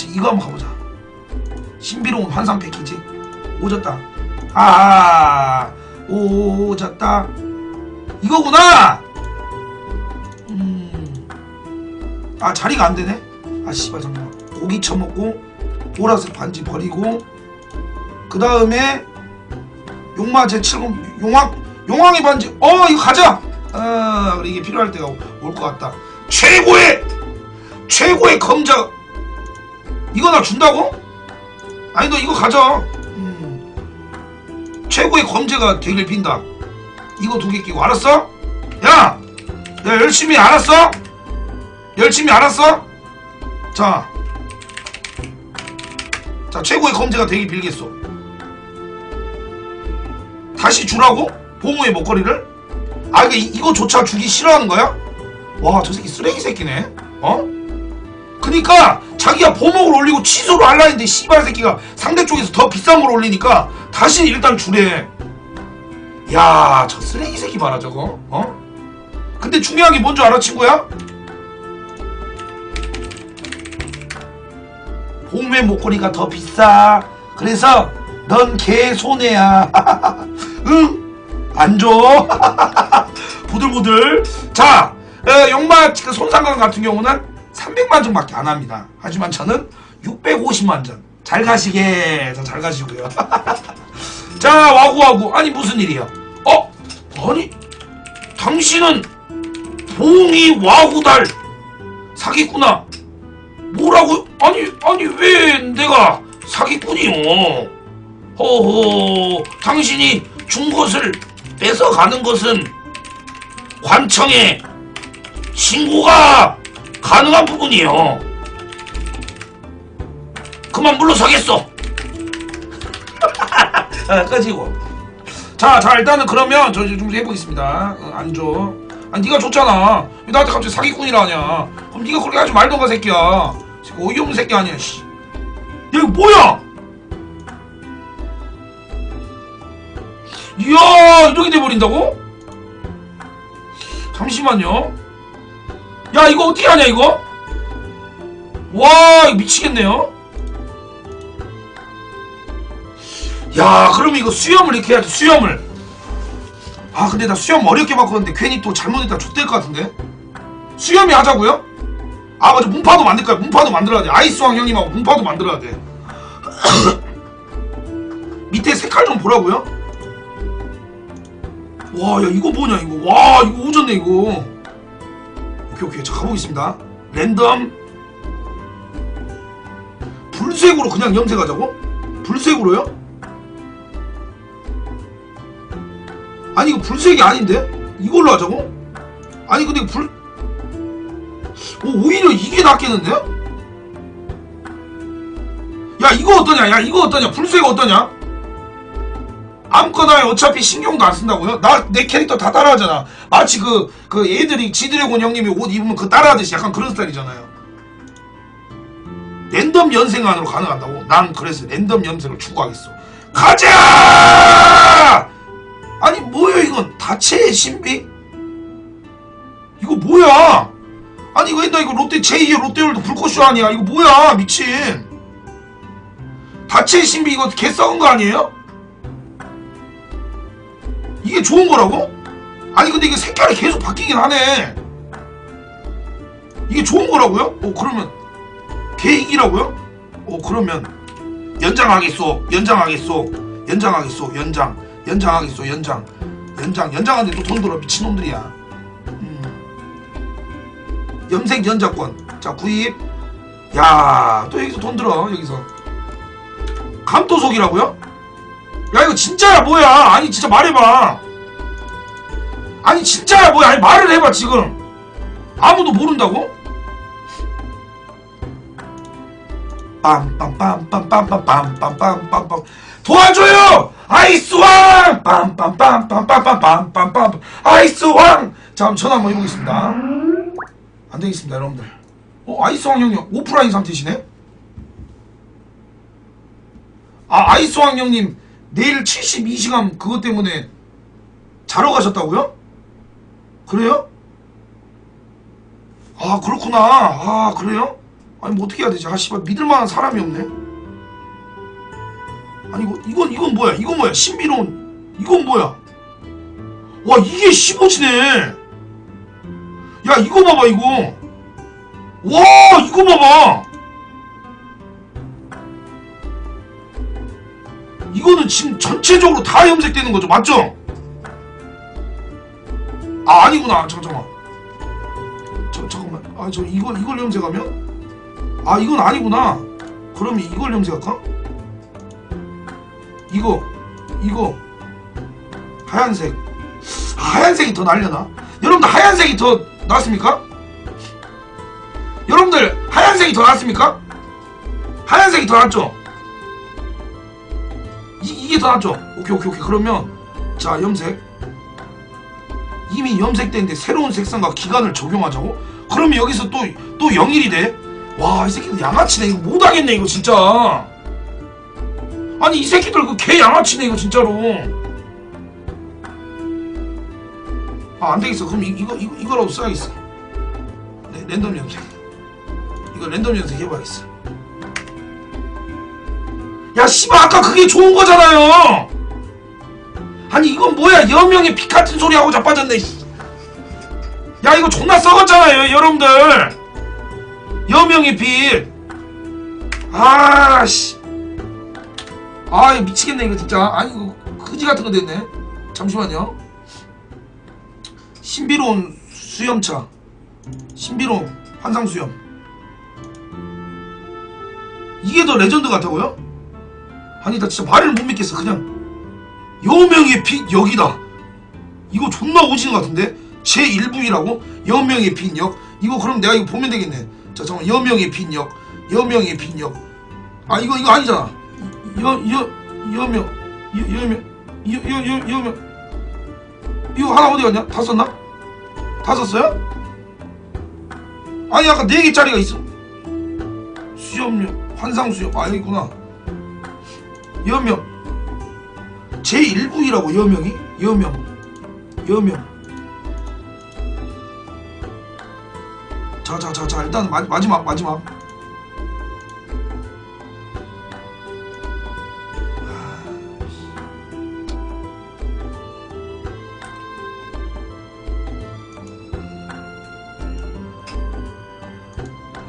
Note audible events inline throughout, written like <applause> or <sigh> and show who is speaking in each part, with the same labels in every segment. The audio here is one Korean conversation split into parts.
Speaker 1: 지금 이거 한번 가보자. 신비로운 환상 패키지. 오졌다. 아, 오졌다. 이거구나! 음. 아, 자리가 안 되네? 아, 씨발, 잠깐만. 고기 처먹고, 보라색 반지 버리고, 그 다음에, 용마 제 7금, 용왕, 용왕의 반지, 어, 이거 가자! 아, 이게 필요할 때가 올 것 같다. 최고의, 최고의 검자, 이거 나 준다고? 아니, 너 이거 가져. 음. 최고의 검제가 되길 빈다. 이거 두 개 끼고, 알았어? 야! 야, 열심히 알았어? 열심히 알았어? 자. 자, 최고의 검제가 되길 빌겠소. 다시 주라고? 보모의 목걸이를? 아, 이거, 이거조차 주기 싫어하는 거야? 와, 저 새끼 쓰레기 새끼네. 어? 그니까, 자기가 보목을 올리고 취소를 할라 했는데, 씨발 새끼가 상대 쪽에서 더 비싼 걸 올리니까, 다시 일단 주래. 야, 저 쓰레기 새끼 봐라, 저거. 어? 근데 중요한 게 뭔지 알아, 친구야? 봄의 목걸이가 더 비싸. 그래서 넌 개 손해야. <laughs> 응? 안 줘. <laughs> 부들부들. 자, 어, 용마 그 손상관 같은 경우는 300만 정밖에 안 합니다. 하지만 저는 650만 전. 잘 가시게. 자, 잘 가시고요. <laughs> 자, 와구와구. 아니, 무슨 일이야? 어? 아니, 당신은 봉이 와구달 사기꾼아. 뭐라고? 아니, 아니, 왜 내가 사기꾼이요? 허허, 당신이 준 것을 뺏어가는 것은 관청에 신고가 가능한 부분이요. 그만 물러서겠어. <laughs> 아, 꺼지고. 자, 자, 일단은 그러면 저 좀 해보겠습니다. 어, 안 줘. 아니, 네가 줬잖아. 왜 나한테 갑자기 사기꾼이라 하냐? 그럼 네가 그렇게 하지 말던가, 새끼야. 새끼 어이없는 새끼 아니야, 씨. 야, 이거 뭐야? 이야, 이렇게 돼버린다고? 잠시만요. 야, 이거 어떻게 하냐, 이거? 와, 이거 미치겠네요. 야, 그럼 이거 수염을 이렇게 해야지, 수염을. 아, 근데 나 수염 어렵게 바꿨는데 괜히 또 잘못했다 좆될 것 같은데? 수염이 하자고요? 아, 맞아. 문파도 만들 거야. 문파도 만들어야 돼. 아이스왕 형님하고 문파도 만들어야 돼. <coughs> 밑에 색깔 좀 보라고요? 와, 야, 이거 뭐냐, 이거. 와, 이거 오졌네, 이거. 오케이, 오케이. 자, 가보겠습니다. 랜덤. 불색으로 그냥 염색하자고? 불색으로요? 아니, 이거 불색이 아닌데? 이걸로 하자고? 아니, 근데 불, 오, 오히려 이게 낫겠는데? 야, 이거 어떠냐? 야, 이거 어떠냐? 불색 어떠냐? 아무거나 해. 어차피 신경도 안 쓴다고요? 나 내 캐릭터 다 따라하잖아. 마치 그 그 애들이 지드래곤 형님이 옷 입으면 그 따라하듯이 약간 그런 스타일이잖아요. 랜덤 연생안으로 가능한다고? 난 그래서 랜덤 연생을 추구하겠어. 가자! 아니 뭐야 이건 다체의 신비? 이거 뭐야? 아니 이거 나 이거 롯데 제2의 롯데월드 불꽃쇼 아니야? 이거 뭐야 미친? 다체의 신비 이거 개 썩은 거 아니에요? 이게 좋은 거라고? 아니 근데 이게 색깔이 계속 바뀌긴 하네 이게 좋은 거라고요? 어 그러면 계획이라고요? 어 그러면 연장하겠소 연장하겠소 연장하겠소 연장 연장하겠소 연장 연장 연장하는데 또 돈 들어 미친놈들이야 음. 염색 연장권 자 구입 야 또 여기서 돈 들어 여기서 감도속이라고요? 야 이거 진짜야 뭐야 아니 진짜 말해봐 아니 진짜야 뭐야 아니 말을 해봐 지금 아무도 모른다고? 빰빰빰빰빰빰빰빰빰빰빰 도와줘요 아이스왕 빰빰빰빰빰빰빰빰빰 아이스왕 자 전화 한번 해보겠습니다 안되겠습니다 여러분들 어 아이스왕 형님 오프라인 상태시네 아 아이스왕 형님 내일 72시간 그것 때문에 자러 가셨다고요? 그래요? 아 그렇구나 아 그래요? 아니 뭐 어떻게 해야 되지? 아 씨발 믿을 만한 사람이 없네. 아니 이거 이건 이건 뭐야? 이건 뭐야? 신비로운 이건 뭐야? 와 이게 15지네. 야 이거 봐봐 이거. 와 이거 봐봐. 이거는 지금 전체적으로 다 염색되는 거죠, 맞죠? 아 아니구나. 잠깐만. 저 잠깐만. 아 저 이걸 이걸 염색하면? 아 이건 아니구나. 그러면 이걸 염색할까? 이거 이거 하얀색. 아, 하얀색이 더 날려나? 여러분들 하얀색이 더 낫습니까? 여러분들 하얀색이 더 낫습니까? 하얀색이 더 낫죠? 이, 이게 더 낫죠? 오케이 오케이 오케이 그러면 자 염색 이미 염색된데 새로운 색상과 기간을 적용하자고? 그러면 여기서 또 또 영일이 돼? 와 이 새끼들 양아치네. 이거 못하겠네 이거 진짜. 아니 이 새끼들 그 개 양아치네 이거 진짜로. 아 안 되겠어. 그럼 이, 이거 이거 이거라도 써야겠어. 네, 랜덤 염색. 이거 랜덤 염색 해봐야겠어. 야 씨발 아까 그게 좋은 거잖아요 아니 이건 뭐야? 여명의 피 같은 소리 하고 자빠졌네 씨. 야 이거 존나 썩었잖아요 여러분들. 여명의 빛 아씨. 아 이거 미치겠네 이거 진짜. 아니 이거 그지 같은 거 됐네. 잠시만요. 신비로운 수염차. 신비로운 환상 수염. 이게 더 레전드 같다고요? 아니 나 진짜 말을 못 믿겠어 그냥 여명의 빛 역이다. 이거 존나 오지는 것 같은데? 제 1부이라고? 여명의 빛 역. 이거 그럼 내가 이거 보면 되겠네. 자 잠깐 여명의 빛 역. 여명의 빛 역. 아 이거 이거 아니잖아. 여 여 여명. 여 여명. 여 여 여명. 이거 하나 어디 갔냐? 다 썼나? 다 썼어요? 아니 아까 네 개짜리가 있어. 수염력 환상 수염. 아 여기 있구나. 여명 제 1부이라고 여명이? 여명. 여명. 자자자자 일단 마, 마지막 마지막.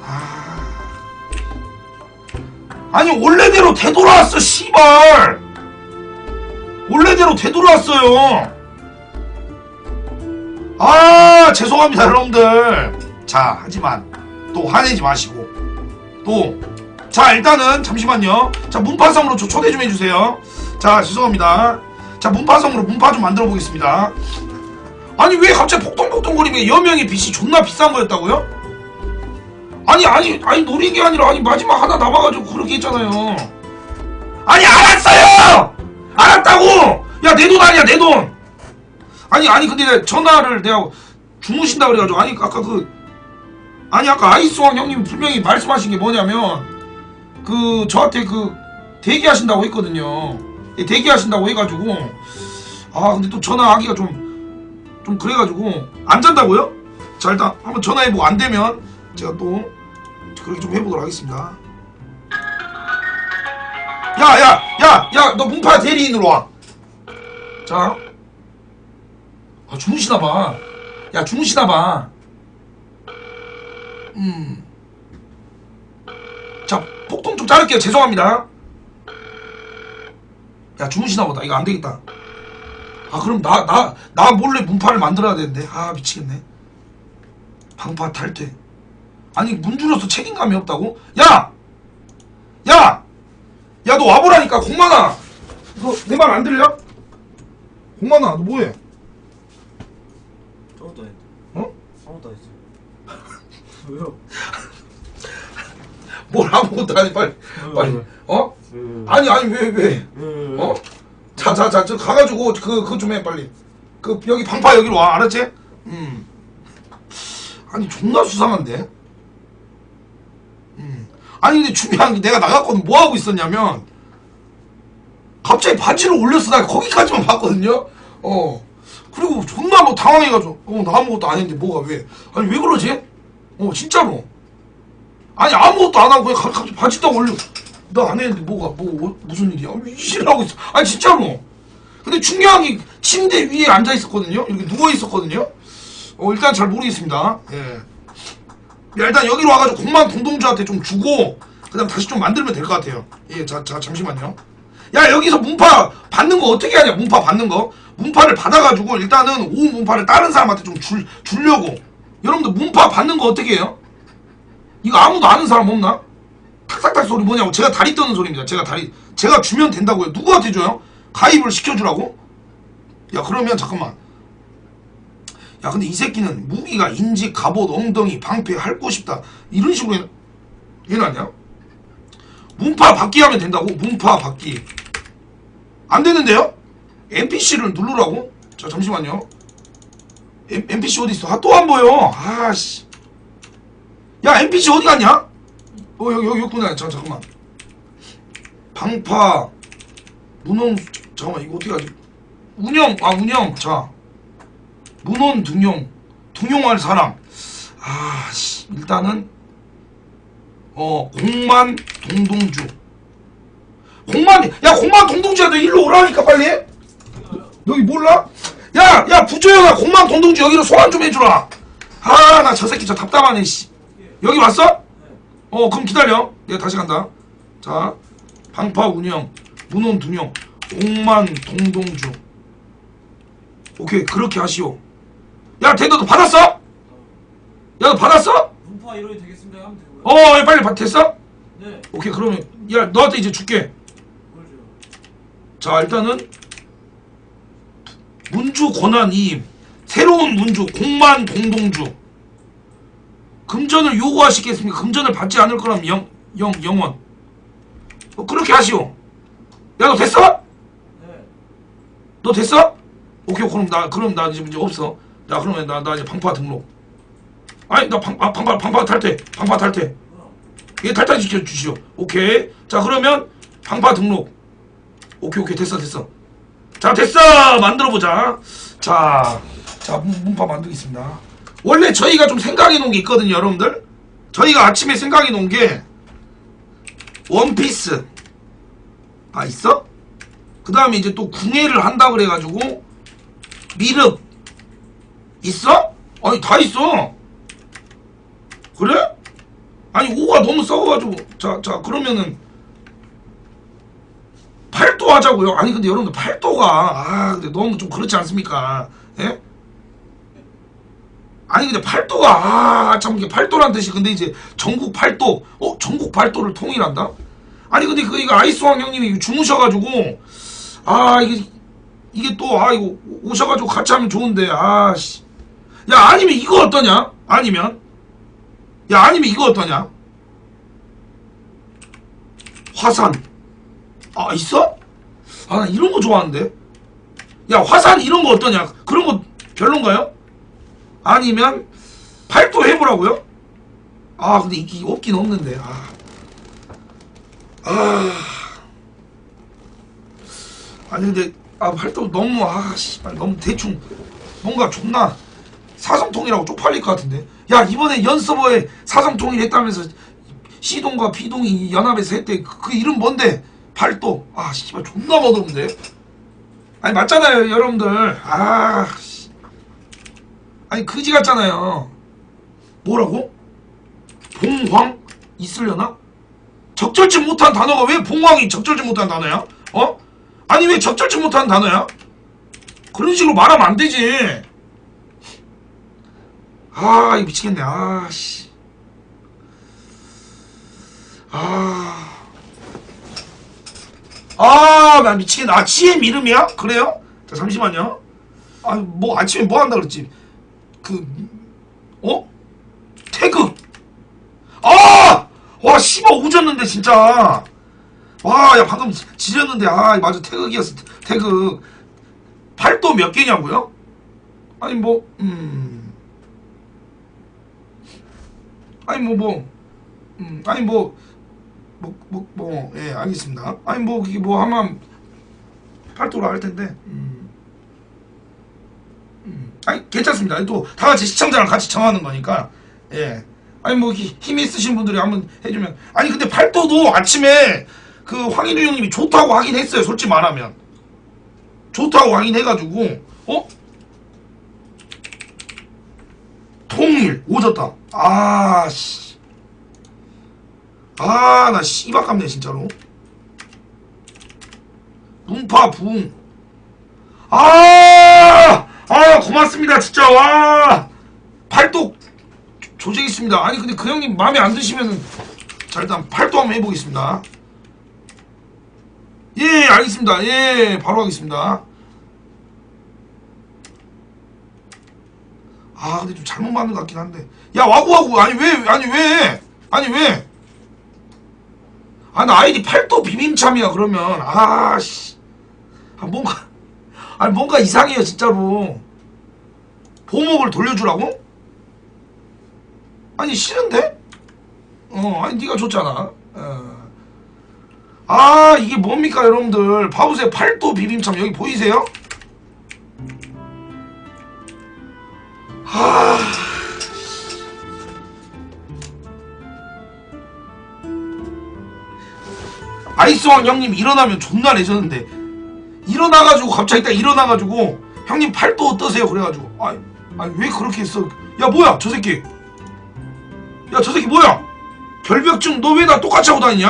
Speaker 1: 아. 아니 원래대로 되돌아왔어 씨발 원래대로 되돌아왔어요. 아 죄송합니다 여러분들. 자 하지만 또 화내지 마시고. 또 자 일단은 잠시만요. 자 문파성으로 저 초대 좀 해주세요. 자 죄송합니다. 자 문파성으로 문파 좀 만들어 보겠습니다. 아니 왜 갑자기 폭동폭동거리면 여명의 빛이 존나 비싼 거였다고요? 아니 아니 아니 노린 게 아니라 아니 마지막 하나 남아가지고 그렇게 했잖아요. 아니 알았어요! 알았다고 야 내 돈 아니야 내 돈! 아니 아니 근데 전화를 내가 주무신다 그래가지고 아니 아까 그 아니 아까 아이스왕 형님 분명히 말씀하신 게 뭐냐면 그 저한테 그 대기하신다고 했거든요. 예, 대기하신다고 해가지고 아 근데 또 전화하기가 좀 좀 그래가지고 안 잔다고요? 자 일단 한번 전화해보고 안 되면 제가 또 그렇게 좀 해보도록 하겠습니다. 야야 야야 너 문파 대리인으로 와 자? 아 주무시나 봐. 야 주무시나 봐. 음. 자 폭동 좀 자를게요. 죄송합니다. 야 주무시나 보다. 이거 안 되겠다. 아 그럼 나 나 나 몰래 문파를 만들어야 되는데. 아 미치겠네. 방파 탈퇴. 아니 문주로서 책임감이 없다고? 야! 야! 야 너 와보라니까 공만아! 너 내 말 안 들려? 공만아 너 뭐해?
Speaker 2: 아무것도 안.
Speaker 1: 어?
Speaker 2: 아무것도 안 했어. <laughs> 왜요?
Speaker 1: 뭘 아무것도 안해 빨리 빨리
Speaker 2: 왜?
Speaker 1: 어?
Speaker 2: 왜?
Speaker 1: 아니 아니 왜 왜?
Speaker 2: 왜?
Speaker 1: 어? 자, 자, 자, 저 가가지고 그, 그거 좀 해, 빨리. 그, 여기 방파 여기로 와, 알았지? 음. 아니, 존나 수상한데? 음. 아니, 근데 중요한 게 내가 나갔거든. 뭐 하고 있었냐면, 갑자기 반지를 올렸어. 나 거기까지만 봤거든요? 어. 그리고 존나 뭐 당황해가지고, 어, 나 아무것도 안 했는데 뭐가 왜? 아니, 왜 그러지? 어, 진짜로. 아니 아무것도 안 하고 그냥 가- 갑자기 바지 딱 올려 나 안 했는데 뭐가 뭐 어, 무슨 일이야 이실하고 있어 아니 진짜로 근데 중요한 게 침대 위에 앉아 있었거든요 이렇게 누워 있었거든요 어 일단 잘 모르겠습니다 예 야, 일단 여기로 와가지고 공만 동동주한테 좀 주고 그다음 다시 좀 만들면 될 것 같아요 예 자 자 잠시만요 야 여기서 문파 받는 거 어떻게 하냐 문파 받는 거 문파를 받아가지고 일단은 오 문파를 다른 사람한테 좀 줄, 주려고 여러분들 문파 받는 거 어떻게 해요? 이거 아무도 아는 사람 없나? 탁탁탁 소리 뭐냐고 제가 다리 떠는 소리입니다 제가 다리 제가 주면 된다고요 누구한테 줘요? 가입을 시켜주라고? 야 그러면 잠깐만 야 근데 이 새끼는 무기가 인지 갑옷 엉덩이 방패 핥고 싶다 이런 식으로 해- 해놨냐? 문파 받기 하면 된다고? 문파 받기 안 되는데요? NPC를 누르라고? 자 잠시만요 M, NPC 어디 있어? 아 또 안 보여 아씨 야 NPC 어디 갔냐? 어 여기 여기 있구나 자 잠깐만 방파 문홍 잠깐만 이거 어떻게 하지? 운영 아 운영 자 문헌 등용 등용할 사람 아씨 일단은 어 공만 동동주 공만 야 공만 동동주야 너 일로 오라니까 빨리 여기 몰라? 야 야 부조영아 공만 동동주 여기로 소환 좀 해주라 아 나 저 새끼 저 답답하네 씨 여기 왔어? 어 그럼 기다려 내가 다시 간다 자 방파 운영 문헌 등용 공만 동동주 오케이 그렇게 하시오 야 대도 너 받았어? 야 너 받았어?
Speaker 2: 문파 이론이 되겠습니다 하면 되고요.
Speaker 1: 어 야, 빨리 받 됐어?
Speaker 2: 네.
Speaker 1: 오케이 그러면 야 너한테 이제 줄게? 자 일단은 문주 권한 이임 새로운 문주 공만 동동주 금전을 요구하시겠습니까? 금전을 받지 않을 거라면 영, 영, 영원 어, 그렇게 하시오 야 너 됐어?
Speaker 2: 네.
Speaker 1: 너 됐어? 오케이 그럼 나 그럼 나 이제 문제 없어 야 그러면 나 나 이제 방파 등록 아니 나 방, 아, 방파 방파 탈퇴 방파 탈퇴
Speaker 2: 어.
Speaker 1: 예 탈퇴 시켜 주시오 오케이 자 그러면 방파 등록 오케이 오케이. 됐어 됐어. 자 됐어! 만들어 보자. 자자 문파 만들겠습니다. 원래 저희가 좀 생각해 놓은 게 있거든요 여러분들. 저희가 아침에 생각해 놓은 게 원피스. 아 있어? 그 다음에 이제 또 궁예를 한다 그래가지고 미륵. 있어? 아니 다 있어. 그래? 아니 5가 너무 썩어가지고. 자, 자 그러면은 8도 하자고요. 아니 근데 여러분들 8도가 아 근데 너무 좀 그렇지 않습니까? 예? 아니 근데 8도가 아참 이게 8도란 뜻이 근데 이제 전국 8도 어? 전국 8도를 통일한다? 아니 근데 그 이거 아이스왕 형님이 주무셔가지고 아 이게 이게 또 아 이거 오셔가지고 같이 하면 좋은데 아씨. 야 아니면 이거 어떠냐? 아니면? 야 아니면 이거 어떠냐? 화산. 아 있어 아 나 이런 거 좋아하는데? 야 화산 이런 거 어떠냐? 그런 거 별론가요? 아니면 팔도 해보라고요? 아 근데 이게 없긴 없는데. 아. 아. 아니 근데 아 팔도 너무 아 씨발 너무 대충 뭔가 존나 사성통이라고 쪽팔릴 것 같은데. 야 이번에 연서버에 사성통일 했다면서 C동과 B동이 연합에서 했대. 그, 그 이름 뭔데 팔도 아 씨발 존나 멋없는데 아니 맞잖아요 여러분들 아 씨. 아니 그지 같잖아요 뭐라고 봉황 있으려나 적절치 못한 단어가 왜 봉황이 적절치 못한 단어야? 어? 아니 왜 적절치 못한 단어야? 그런 식으로 말하면 안 되지. 아, 이 미치겠네. 아, 씨. 아. 아, 나 미치겠네. 아, 지엠 이름이야? 그래요? 자, 잠시만요. 아, 뭐 아침에 뭐 한다 그랬지? 그, 어? 태극. 아! 와, 씨발 오졌는데 진짜. 와, 야 방금 지- 지렸는데 아, 맞아 태극이었어. 태- 태극. 팔도 몇 개냐고요? 아니 뭐 음. 아니 뭐 뭐. 음, 아니 뭐 뭐 뭐뭐 예, 알겠습니다. 아니 뭐 이게 뭐 하면 팔도로 할 텐데. 음. 음. 아니 괜찮습니다. 또 다 같이 시청자랑 같이 정하는 거니까. 예. 아니 뭐 히- 힘 있으신 분들이 한번 해주면 아니 근데 팔도도 아침에 그 황인우 형님이 좋다고 하긴 했어요 솔직히 말하면 좋다고 하긴 해가지고 어? 통일 오졌다 아 씨 아 나 씨발 깝네 진짜로. 문파 부흥 아, 아 고맙습니다 진짜. 와 팔도 조직 있습니다. 아니 근데 그 형님 마음에 안 드시면은 자 일단 팔도 한번 해보겠습니다. 예 알겠습니다. 예 바로 하겠습니다. 아 근데 좀 잘못 만든 것 같긴 한데. 야 와구와구. 아니 왜 아니 왜? 아니 왜 아 나 아이디 팔도 비빔참이야 그러면 아 씨 아 뭔가 아니 뭔가 이상해요 진짜로 보목을 돌려주라고? 아니 싫은데? 어 아니 네가 줬잖아 어. 아 이게 뭡니까 여러분들 봐보세요 팔도 비빔참 여기 보이세요? 아 아이스왕 형님 일어나면 존나 레전드인데 일어나가지고 갑자기 딱 일어나가지고 형님 팔도 어떠세요? 그래가지고 아니, 아니 왜 그렇게 했어? 야 뭐야 저 새끼 야 저 새끼 뭐야 결벽증 너 왜 나 똑같이 하고 다니냐?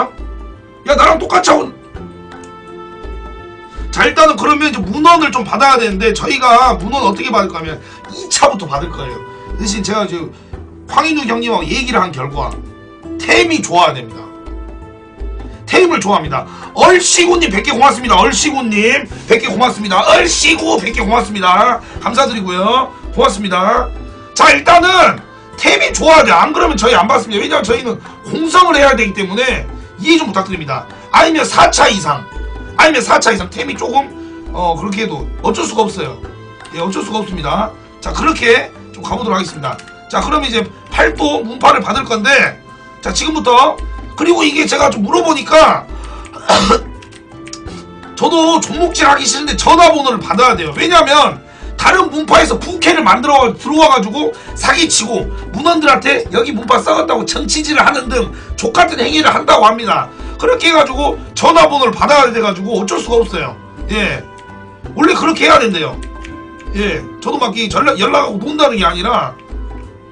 Speaker 1: 야 나랑 똑같이 하고 자 일단은 그러면 이제 문헌을 좀 받아야 되는데 저희가 문헌 어떻게 받을 거면 2차부터 받을 거예요 대신 제가 이제 황인우 형님하고 얘기를 한 결과 템이 좋아야 됩니다 테임을 좋아합니다. 얼씨구님 100개 고맙습니다. 얼씨구님 100개 고맙습니다. 얼씨구 100개 고맙습니다. 감사드리고요. 고맙습니다. 자 일단은 템이 좋아야 돼. 안 그러면 저희 안 받습니다. 왜냐면 저희는 공성을 해야 되기 때문에 이해 좀 부탁드립니다. 아니면 4차 이상 아니면 4차 이상 템이 조금 어 그렇게 해도 어쩔 수가 없어요. 예 어쩔 수가 없습니다. 자 그렇게 좀 가보도록 하겠습니다. 자 그럼 이제 팔도 문파를 받을 건데 자 지금부터 그리고 이게 제가 좀 물어보니까 <coughs> 저도 종목질 하기 싫은데 전화번호를 받아야 돼요. 왜냐면 다른 문파에서 부캐를 만들어 들어와가지고 사기치고 문원들한테 여기 문파 썩었다고 정치질을 하는 등 족같은 행위를 한다고 합니다. 그렇게 해가지고 전화번호를 받아야 돼가지고 어쩔 수가 없어요. 예. 원래 그렇게 해야 된대요. 예. 저도 막 전화, 연락하고 논다는 게 아니라,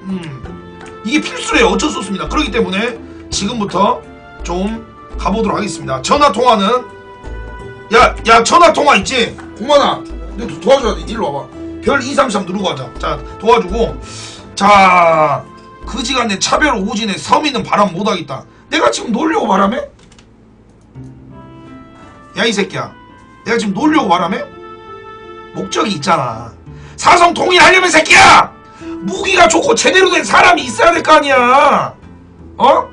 Speaker 1: 음. 이게 필수래요. 어쩔 수 없습니다. 그렇기 때문에 지금부터 좀 가보도록 하겠습니다. 전화 통화는 야, 야 전화 통화 있지? 공만아, 너 도- 도와줘야 돼. 일로 와봐. 별 233 누르고 하자. 자, 도와주고. 자, 그지간에 차별 오진에 서민은 바람 못하겠다. 내가 지금 놀려고 바람해? 야, 이 새끼야. 내가 지금 놀려고 바람해? 목적이 있잖아. 사성 통일하려면 새끼야! 무기가 좋고 제대로 된 사람이 있어야 될 거 아니야. 어?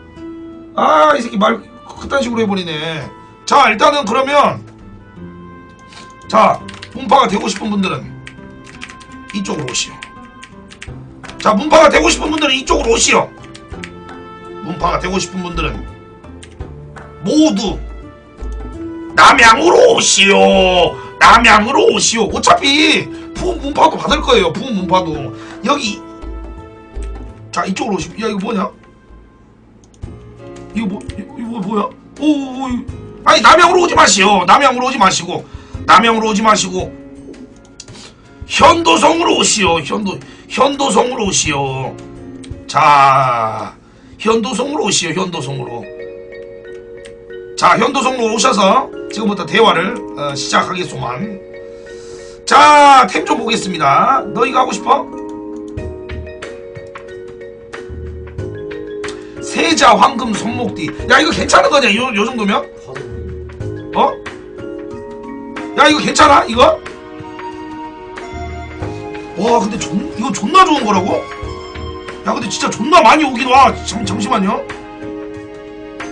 Speaker 1: 아, 이 새끼 말 그딴 식으로 해버리네. 자, 일단은 그러면 자, 문파가 되고 싶은 분들은 이쪽으로 오시오. 자, 문파가 되고 싶은 분들은 이쪽으로 오시오. 문파가 되고 싶은 분들은 모두 남양으로 오시오. 남양으로 오시오. 어차피 부은 문파도 받을 거예요. 부은 문파도 여기 자 이쪽으로 오시오. 야 이거 뭐냐? 이거 뭐 이거 뭐- 뭐야? 오, 아니 남양으로 오지 마시오. 남양으로 오지 마시고 남양으로 오지 마시고 현도성으로 오시오. 현도 현도성으로 오시오. 자 현도성으로 오시오. 현도성으로. 자 현도성으로 오셔서 지금부터 대화를 어, 시작하겠소만. 자 템 좀 보겠습니다. 너희가 하고 싶어? 세자 황금 손목띠. 야 이거 괜찮은 거냐? 요, 요 정도면? 어? 야 이거 괜찮아? 이거? 와 근데 존, 이거 존나 좋은 거라고? 야 근데 진짜 존나 많이 오긴 와 잠, 잠시만요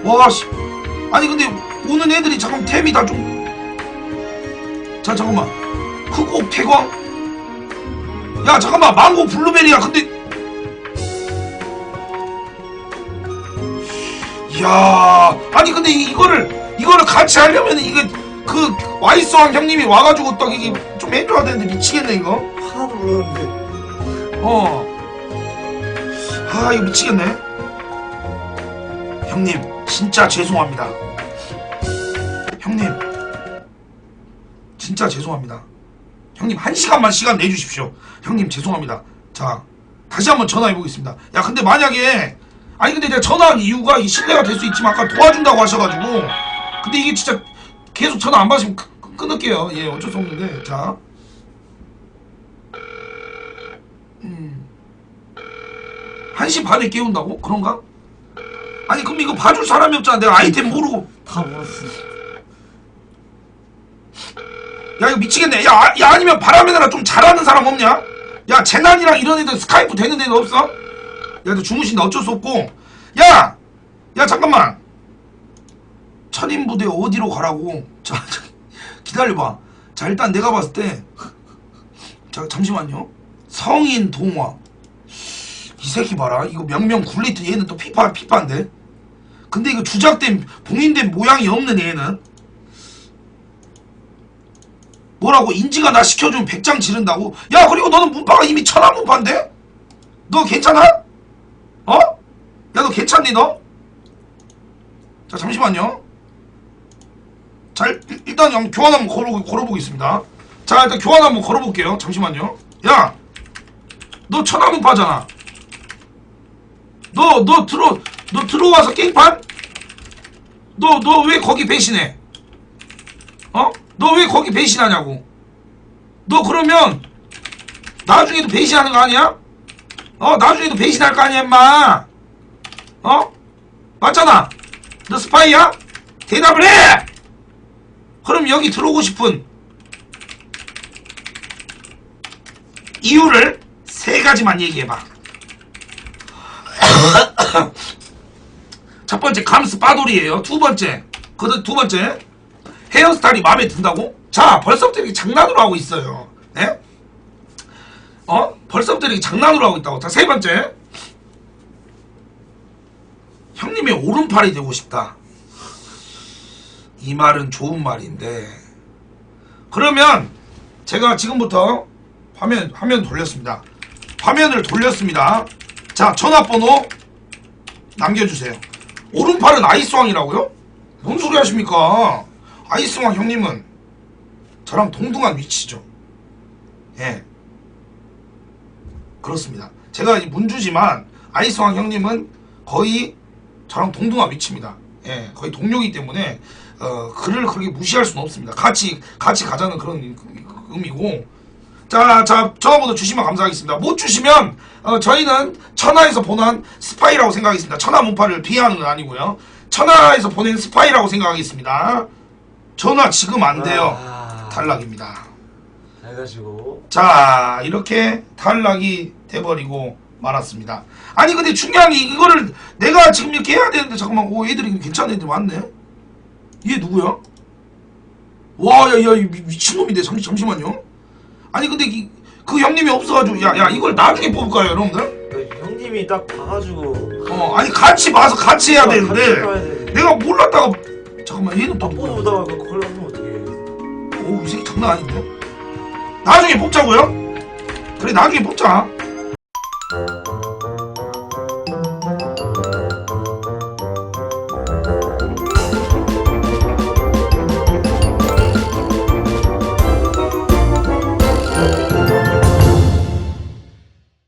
Speaker 1: 와 씨. 아니 근데 오는 애들이 잠깐 템이 다 좀 자 잠깐만 흑옥 태광 야 잠깐만 망고 블루베리야 근데 이야 아니 근데 이- 이거를 이거를 같이 하려면 이게 그 와이스왕 형님이 와가지고 딱 이게 좀 해줘야 되는데 미치겠네 이거.
Speaker 3: 하나도 몰랐는데.
Speaker 1: 어. 아 이거 미치겠네. 형님 진짜 죄송합니다. 형님 진짜 죄송합니다. 형님 한 시간만 시간 내주십시오. 형님 죄송합니다. 자 다시 한번 전화해 보겠습니다. 야 근데 만약에 아니 근데 내가 전화한 이유가 이 신뢰가 될 수 있지만 아까 도와준다고 하셔가지고 근데 이게 진짜 계속 전화 안 받으시면 끄- 끄- 끊을게요 예 어쩔 수 없는데 자 음. 1시 반에 깨운다고? 그런가? 아니 그럼 이거 봐줄 사람이 없잖아 내가 아이템 모르고
Speaker 3: 다 먹었어.
Speaker 1: 야 이거 미치겠네 야, 아- 야 아니면 바람에나라 좀 잘하는 사람 없냐? 야 재난이랑 이런 애들 스카이프 되는 애들 없어? 야너 주무신다 어쩔 수 없고. 야! 야 잠깐만. 천인 부대 어디로 가라고. 자, 자 기다려봐. 자 일단 내가 봤을 때 자 잠시만요. 성인 동화. 이 새끼 봐라. 이거 명명 굴리트. 얘는 또 피파 피파인데. 근데 이거 주작된 봉인된 모양이 없는 얘는. 뭐라고? 인지가 나 시켜주면 백장 지른다고? 야 그리고 너는 문파가 이미 천하 문파인데? 너 괜찮아? 어? 야너 괜찮니 너? 자 잠시만요 자 일, 형 교환 한번 걸어, 걸어보겠습니다 자 일단 교환 한번 걸어볼게요 잠시만요 야 너 천하 문파잖아 너 너 들어 너 들어와서 게임판? 너 너 왜 거기 배신해? 어? 너 왜 거기 배신하냐고? 너 그러면 나중에도 배신하는 거 아니야? 어 나중에도 배신할 거 아니야 임마 어? 맞잖아 너 스파이야? 대답을 해! 그럼 여기 들어오고 싶은 이유를 세 가지만 얘기해봐 <coughs> 첫 번째 감스 빠돌이에요 두 번째 그 두 번째 헤어스타일이 마음에 든다고? 자, 벌써부터 이렇게 장난으로 하고 있어요. 네? 어? 벌써부터 이렇게 장난으로 하고 있다고. 자, 세 번째. 형님의 오른팔이 되고 싶다. 이 말은 좋은 말인데. 그러면 제가 지금부터 화면, 화면 돌렸습니다. 화면을 돌렸습니다. 자, 전화번호 남겨주세요. 오른팔은 아이스왕이라고요? 뭔 소리 하십니까? 아이스왕 형님은 저랑 동등한 위치죠. 예. 그렇습니다. 제가 이 문주지만 아이스왕 형님은 거의 저랑 동등한 위치입니다. 예, 거의 동료이기 때문에 어, 그를 그렇게 무시할 수는 없습니다. 같이 같이 가자는 그런 의- 의미고. 자, 자, 전화번호 주시면 감사하겠습니다. 못 주시면 어, 저희는 천하에서 보낸 스파이라고 생각하겠습니다. 천하 문파를 비하하는 건 아니고요. 천하에서 보낸 스파이라고 생각하겠습니다. 전화 지금 안 돼요.
Speaker 3: 아.
Speaker 1: 탈락입니다.
Speaker 3: 잘 가시고.
Speaker 1: 자 이렇게 탈락이 돼버리고 말았습니다. 아니 근데 중요한 게 이거를 내가 지금 이렇게 해야 되는데 잠깐만 오 애들이 괜찮은 애들 많네. 얘 누구야? 와야야 미친놈인데 잠시 잠시만요. 아니 근데 이, 그 형님이 없어가지고 야야 이걸 나중에 뽑을까요 여러분들?
Speaker 3: 그 형님이 딱 봐가지고.
Speaker 1: 어 아니 같이 봐서 같이 해야
Speaker 3: 같이
Speaker 1: 되는데
Speaker 3: 돼.
Speaker 1: 내가 몰랐다가 잠깐만 얘는 또?
Speaker 3: 보다가 그 걸렸으면 어떡해.
Speaker 1: 오이 새끼 장난 아닌데? 나중에 뽑자고요? 그래 나중에 뽑자 Thank you.